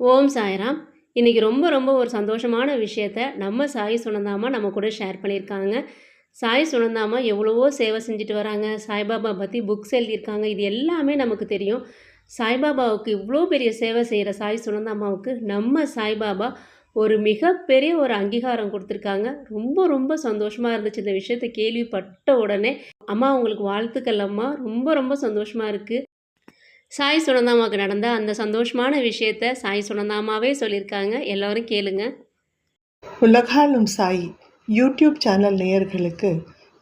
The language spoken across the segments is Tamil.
ஓம் சாய்ராம். இன்றைக்கி ரொம்ப ரொம்ப ஒரு சந்தோஷமான விஷயத்த நம்ம சாய் சுனந்தாமா நம்ம கூட ஷேர் பண்ணியிருக்காங்க. சாய் சுனந்தாமா எவ்வளவோ சேவை செஞ்சுட்டு வராங்க. சாய்பாபா பற்றி புக்ஸ் எழுதியிருக்காங்க. இது எல்லாமே நமக்கு தெரியும். சாய்பாபாவுக்கு இவ்வளோ பெரிய சேவை செய்கிற சாய் சுனந்தாமாவுக்கு நம்ம சாய்பாபா ஒரு மிகப்பெரிய ஒரு அங்கீகாரம் கொடுத்துருக்காங்க. ரொம்ப ரொம்ப சந்தோஷமாக இருந்துச்சு இந்த விஷயத்தை கேள்விப்பட்ட உடனே. அம்மா உங்களுக்கு வாழ்த்துக்கள் அம்மா. ரொம்ப ரொம்ப சந்தோஷமாக இருக்குது சாய் சுனந்தாமாவுக்கு நடந்த அந்த சந்தோஷமான விஷயத்த சாய் சுனந்தாமாவே சொல்லியிருக்காங்க. எல்லோரும் கேளுங்க. உலகாலும் சாய் யூடியூப் சேனல் நேயர்களுக்கு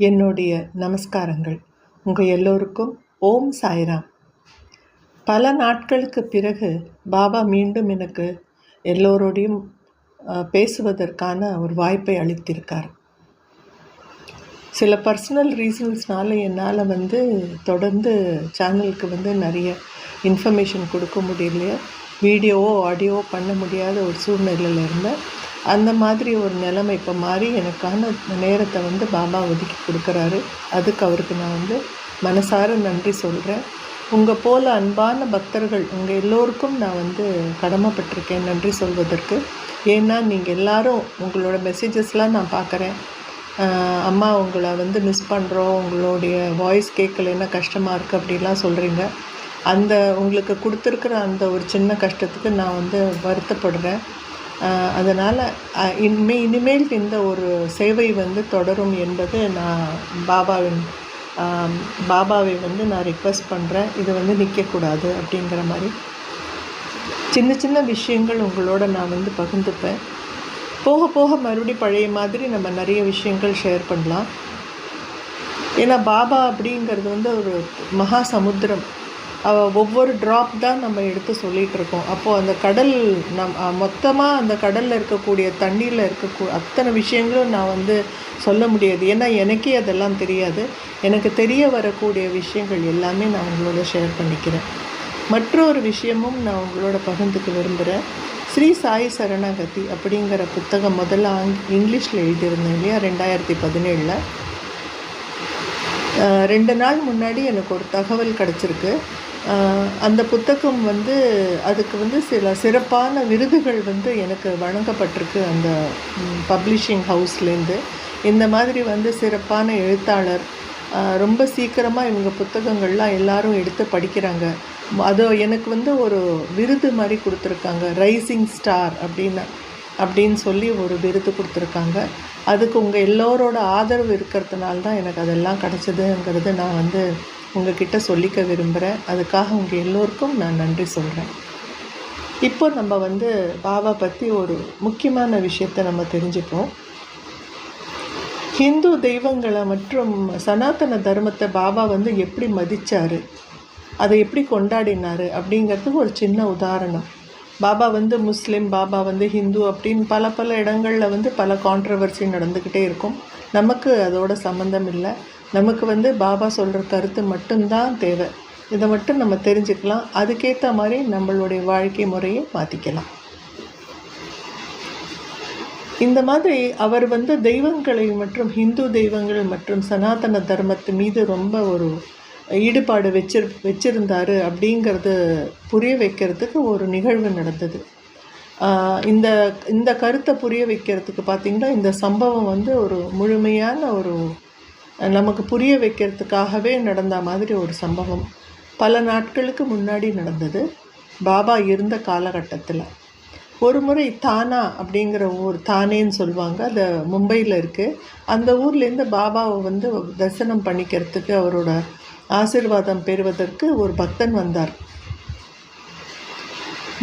என்னுடைய நமஸ்காரங்கள். உங்கள் எல்லோருக்கும் ஓம் சாய்ராம். பல நாட்களுக்கு பிறகு பாபா மீண்டும் எனக்கு எல்லோரோடையும் பேசுவதற்கான ஒரு வாய்ப்பை அளித்திருக்கார். சில பர்சனல் ரீசன்ஸ்னால என்னால் வந்து தொடர்ந்து சேனலுக்கு வந்து நிறைய இன்ஃபர்மேஷன் கொடுக்க முடியலையோ வீடியோவோ ஆடியோவோ பண்ண முடியாத ஒரு சூழ்நிலையில் இருந்தேன். அந்த மாதிரி ஒரு நிலைமை இப்போ மாறி எனக்கான நேரத்தை வந்து பாபா ஒதுக்கி கொடுக்குறாரு. அதுக்கு அவருக்கு நான் வந்து மனசார நன்றி சொல்கிறேன் உங்கள் போல அன்பான பக்தர்கள் உங்கள் எல்லோருக்கும் நான் வந்து கடமைப்பட்டிருக்கேன் நன்றி சொல்வதற்கு. ஏன்னா நீங்கள் எல்லாரும் உங்களோட மெசேஜஸ்லாம் நான் பார்க்குறேன் அம்மா உங்களை வந்து மிஸ் பண்ணுறோம் உங்களுடைய வாய்ஸ் கேட்கலன்னா கஷ்டமாக இருக்குது அப்படிலாம் சொல்கிறீங்க அந்த உங்களுக்கு கொடுத்துருக்குற அந்த ஒரு சின்ன கஷ்டத்துக்கு நான் வந்து வருத்தப்படுறேன். அதனால் இனிமே இனிமேல் இந்த ஒரு சேவை வந்து தொடரும் என்பது நான் பாபாவின் பாபாவை வந்து நான் ரிக்வெஸ்ட் பண்ணுறேன் இது வந்து நிற்கக்கூடாது அப்படிங்கிற மாதிரி. சின்ன சின்ன விஷயங்கள் உங்களோட நான் வந்து பகிர்ந்துப்பேன். போக போக மறுபடி பழைய மாதிரி நம்ம நிறைய விஷயங்கள் ஷேர் பண்ணலாம். ஏன்னா பாபா அப்படிங்கிறது வந்து ஒரு மகா சமுத்திரம். ஒவ்வொரு ட்ராப் தான் நம்ம எடுத்து சொல்லிகிட்டு இருக்கோம். அப்போது அந்த கடல் நம் மொத்தமாக அந்த கடலில் இருக்கக்கூடிய தண்ணீரில் இருக்கக்கூ அத்தனை விஷயங்களும் நான் வந்து சொல்ல முடியாது. ஏன்னா எனக்கே அதெல்லாம் தெரியாது. எனக்கு தெரிய வரக்கூடிய விஷயங்கள் எல்லாமே நான் உங்களோட ஷேர் பண்ணிக்கிறேன். மற்றொரு விஷயமும் நான் உங்களோட பகிர்ந்துக்க விரும்புகிறேன் ஸ்ரீ சாய் சரணாகதி அப்படிங்கிற புத்தகம் முதல்ல ஆங் இங்கிலீஷில் எழுதியிருந்தேன் இல்லையா? ரெண்டாயிரத்தி பதினேழில். ரெண்டு நாள் முன்னாடி எனக்கு ஒரு தகவல் கிடச்சிருக்கு. அந்த புத்தகம் வந்து அதுக்கு வந்து சில சிறப்பான விருதுகள் வந்து எனக்கு வழங்கப்பட்டிருக்கு அந்த பப்ளிஷிங் ஹவுஸ்லேருந்து இந்த மாதிரி வந்து சிறப்பான எழுத்தாளர் ரொம்ப சீக்கிரமாக இவங்க புத்தகங்கள்லாம் எல்லாரும் எடுத்து படிக்கிறாங்க. அது எனக்கு வந்து ஒரு விருது மாதிரி கொடுத்துருக்காங்க. ரைசிங் ஸ்டார் அப்படின்னு அப்படின்னு சொல்லி ஒரு விருது கொடுத்துருக்காங்க. அதுக்கு உங்கள் எல்லோரோட ஆதரவு இருக்கிறதுனால தான் எனக்கு அதெல்லாம் கிடச்சிதுங்கிறது நான் வந்து உங்ககிட்ட சொல்லிக்க விரும்புகிறேன் அதுக்காக உங்கள் எல்லோருக்கும் நான் நன்றி சொல்கிறேன் இப்போ நம்ம வந்து பாபா பற்றி ஒரு முக்கியமான விஷயத்தை நம்ம தெரிஞ்சுப்போம். ஹிந்து தெய்வங்களை மற்றும் சனாதன தர்மத்தை பாபா வந்து எப்படி மதித்தார் அதை எப்படி கொண்டாடினாரு அப்படிங்கிறதுக்கு ஒரு சின்ன உதாரணம். பாபா வந்து முஸ்லீம் பாபா வந்து ஹிந்து அப்படின்னு பல பல இடங்களில் வந்து பல கான்ட்ரவர்சி நடந்துக்கிட்டே இருக்கும். நமக்கு அதோட சம்மந்தம் இல்லை. நமக்கு வந்து பாபா சொல்கிற கருத்து மட்டும்தான் தேவை. இதை மட்டும் நம்ம தெரிஞ்சுக்கலாம். அதுக்கேற்ற மாதிரி நம்மளுடைய வாழ்க்கை முறையை மாற்றிக்கலாம் இந்த மாதிரி அவர் வந்து தெய்வங்களை மற்றும் ஹிந்து தெய்வங்கள் மற்றும் சனாதன தர்மத்து மீது ரொம்ப ஒரு ஈடுபாடு வச்சிரு வச்சிருந்தாரு அப்படிங்கிறது புரிய வைக்கிறதுக்கு ஒரு நிகழ்வு நடந்தது. இந்த இந்த கருத்தை புரிய வைக்கிறதுக்கு பார்த்திங்கன்னா இந்த சம்பவம் வந்து ஒரு முழுமையான ஒரு நமக்கு புரிய வைக்கிறதுக்காகவே நடந்த மாதிரி ஒரு சம்பவம். பல நாட்களுக்கு முன்னாடி நடந்தது. பாபா இருந்த காலகட்டத்தில். ஒரு முறை தானா அப்படிங்கிற ஊர் தானேன்னு சொல்லுவாங்க. அது மும்பையில் இருக்குது அந்த ஊர்லேருந்து பாபாவை வந்து தரிசனம் பண்ணிக்கிறதுக்கு அவரோட ஆசீர்வாதம் பெறுவதற்கு ஒரு பக்தன் வந்தார்.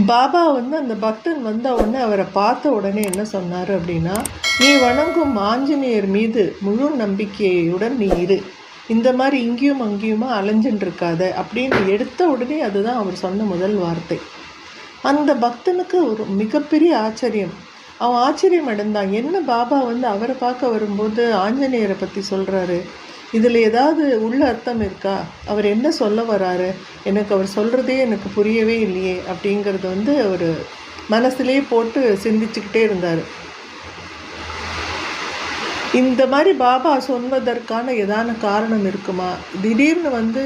பாபா வந்து அந்த பக்தன் வந்த உடனே அவரை பார்த்த உடனே என்ன சொன்னார் அப்படின்னா நீ வணங்கும் ஆஞ்சநேயர் மீது முழு நம்பிக்கையுடன் நீ இரு. இந்த மாதிரி இங்கேயும் அங்கேயுமா அலைஞ்சுட்டு இருக்காத அப்படின்னு எடுத்த உடனே அதுதான் அவர் சொன்ன முதல் வார்த்தை. அந்த பக்தனுக்கு ஒரு மிகப்பெரிய ஆச்சரியம். அவன் ஆச்சரியம் அடைந்தான் என்ன பாபா வந்து அவரை பார்க்க வரும்போது ஆஞ்சநேயரை பற்றி சொல்கிறாரு இதில் ஏதாவது உள்ள அர்த்தம் இருக்கா? அவர் என்ன சொல்ல வராரு? எனக்கு அவர் சொல்கிறதே எனக்கு புரியவே இல்லையே அப்படிங்கிறது வந்து அவர் மனசுலேயே போட்டு சிந்திச்சுக்கிட்டே இருந்தார். இந்த மாதிரி பாபா சொன்னதற்கான ஏதான காரணம் இருக்குமா? திடீர்னு வந்து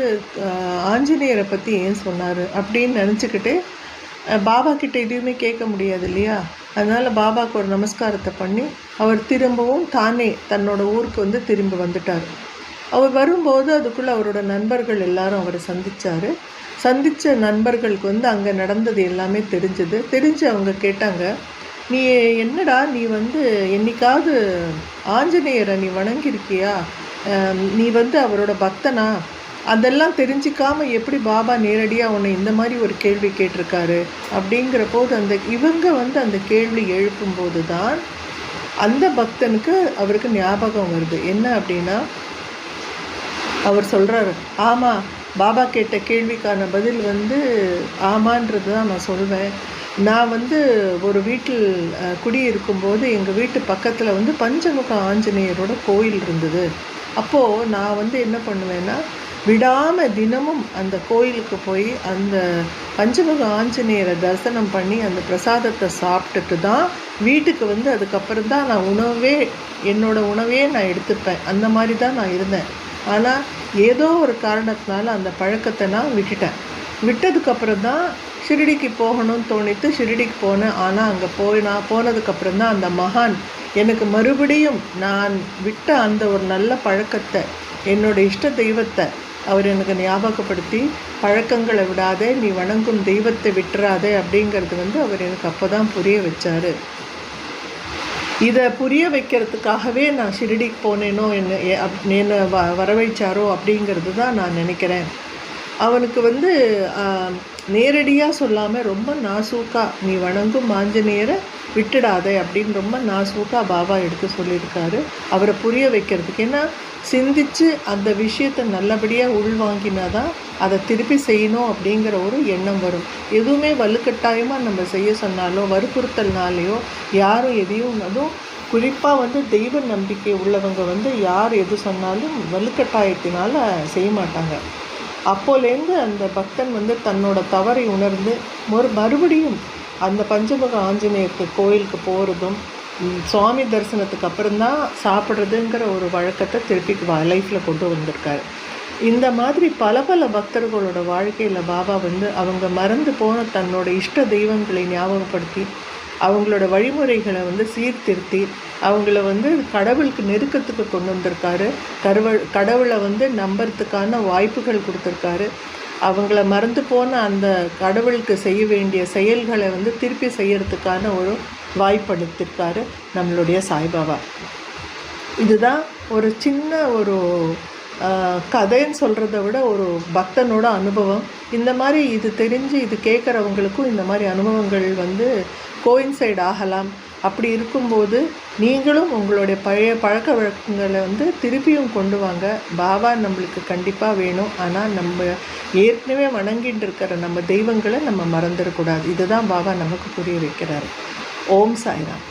ஆஞ்சநேயரை பற்றி ஏன் சொன்னார் அப்படின்னு நினச்சிக்கிட்டு பாபா கிட்ட எதுவுமே கேட்க முடியாது இல்லையா? அதனால் பாபாவுக்கு ஒரு நமஸ்காரத்தை பண்ணி அவர் திரும்பவும் தானே தன்னோட ஊருக்கு வந்து திரும்பி வந்துட்டார். அவர் வரும்போது அதுக்குள்ளே அவரோட நண்பர்கள் எல்லாரும் அவரை சந்தித்தார் சந்தித்த நண்பர்களுக்கு வந்து அங்கே நடந்தது எல்லாமே தெரிஞ்சது. தெரிஞ்சு அவங்க கேட்டாங்க நீ என்னடா நீ வந்து என்னைக்காவது ஆஞ்சநேயரை நீ வணங்கியிருக்கியா? நீ வந்து அவரோட பக்தனா? அதெல்லாம் தெரிஞ்சிக்காம எப்படி பாபா நேரடியாக உன்னை இந்த மாதிரி ஒரு கேள்வி கேட்டிருக்காரு? அப்படிங்கிற போது அந்த இவங்க வந்து அந்த கேள்வி எழுப்பும்போது தான் அந்த பக்தனுக்கு அவருக்கு ஞாபகம் வருது. என்ன அப்படின்னா அவர் சொல்கிறாரு ஆமாம் பாபா கேட்ட கேள்விக்கான பதில் வந்து ஆமான்றது தான் நான் சொல்வேன். நான் வந்து ஒரு வீட்டில் குடியிருக்கும்போது எங்கள் வீட்டு பக்கத்தில் வந்து பஞ்சமுக ஆஞ்சநேயரோட கோயில் இருந்தது. அப்போது நான் வந்து என்ன பண்ணுவேன்னா விடாமல் தினமும் அந்த கோயிலுக்கு போய் அந்த பஞ்சமுக ஆஞ்சநேயரை தரிசனம் பண்ணி அந்த பிரசாதத்தை சாப்பிட்டுட்டு தான் வீட்டுக்கு வந்து அதுக்கப்புறம் தான் நான் உணவே என்னோடய உணவே நான் எடுத்துப்பேன். அந்த மாதிரி தான் நான் இருந்தேன். ஆனால் ஏதோ ஒரு காரணத்தினால அந்த பழக்கத்தை நான் விட்டுட்டேன். விட்டதுக்கப்புறம் தான் ஷிரடிக்கு போகணும்னு தோணித்து ஷிரடிக்கு போனேன். ஆனால் அங்கே போய் நான் போனதுக்கப்புறம் தான் அந்த மகான் எனக்கு மறுபடியும் நான் விட்ட அந்த ஒரு நல்ல பழக்கத்தை என்னோட இஷ்ட தெய்வத்தை அவர் எனக்கு ஞாபகப்படுத்தி பழக்கங்களை விடாதே நீ வணங்கும் தெய்வத்தை விட்டுறாதே அப்படிங்கிறது வந்து அவர் எனக்கு அப்போ தான் புரிய வச்சார். இதை புரிய வைக்கிறதுக்காகவே நான் ஷிரடிக்கு போனேனோ என்ன எ- அப்- என்ன வ வரவைச்சாரோ அப்படிங்கிறது தான் நான் நினைக்கிறேன். அவனுக்கு வந்து நேரடியாக சொல்லாமல் ரொம்ப நாசூக்காக நீ வணங்கும் ஆஞ்சநேயரை விட்டுடாதே அப்படின்னு ரொம்ப நாசூக்காக பாபா எடுத்து சொல்லியிருக்காரு. அவரை புரிய வைக்கிறதுக்கு. ஏன்னா சிந்தித்து அந்த விஷயத்தை நல்லபடியாக உள்வாங்கினா தான் அதை திருப்பி செய்யணும் அப்படிங்கிற ஒரு எண்ணம் வரும். எதுவுமே வலுக்கட்டாயமாக நம்ம செய்ய சொன்னாலோ வற்புறுத்தல்னாலேயோ யாரும் எதையும் அதுவும் குறிப்பாக வந்து தெய்வ நம்பிக்கை உள்ளவங்க வந்து யார் எது சொன்னாலும் வலுக்கட்டாயத்தினால் செய்ய மாட்டாங்க. அப்போலேருந்து அந்த பக்தன் வந்து தன்னோட தவறை உணர்ந்து ஒரு மறுபடியும் அந்த பஞ்சமுக ஆஞ்சநேயருக்கு கோயிலுக்கு போகிறதும் சுவாமி தரிசனத்துக்கு அப்புறம்தான் சாப்பிட்றதுங்கிற ஒரு வழக்கத்தை திருப்பி லைஃப்பில் கொண்டு வந்திருக்காரு. இந்த மாதிரி பல பல பக்தர்களோட வாழ்க்கையில் பாபா வந்து அவங்க மறந்து போன தன்னோட இஷ்ட தெய்வங்களை ஞாபகப்படுத்தி அவங்களோட வழிமுறைகளை வந்து சீர்திருத்தி அவங்கள வந்து கடவுளுக்கு நெருக்கத்துக்கு கொண்டு வந்திருக்காரு. கருவள் கடவுளை வந்து நம்புறதுக்கான வாய்ப்புகள் கொடுத்துருக்காரு. அவங்கள மறந்து போன அந்த கடவுளுக்கு செய்ய வேண்டிய செயல்களை வந்து திருப்பி செய்யறதுக்கான ஒரு வாய்ப்படுத்திருக்காரு நம்மளுடைய சாய்பாபா. இதுதான் ஒரு சின்ன ஒரு கதைன்னு சொல்கிறத விட ஒரு பக்தனோட அனுபவம். இந்த மாதிரி இது தெரிஞ்சு இது கேட்குறவங்களுக்கும் இந்த மாதிரி அனுபவங்கள் வந்து கோயின்சைட் ஆகலாம். அப்படி இருக்கும்போது நீங்களும் உங்களுடைய பழைய பழக்க வழக்கங்களை வந்து திருப்பியும் கொண்டு வாங்க. பாபா நம்மளுக்கு கண்டிப்பாக வேணும். ஆனால் நம்ம ஏற்கனவே வணங்கிட்டு இருக்கிற நம்ம தெய்வங்களை நம்ம மறந்துடக்கூடாது. இதுதான் பாபா நமக்கு புரிய வைக்கிறாரு. ஓம் சாய்ராம்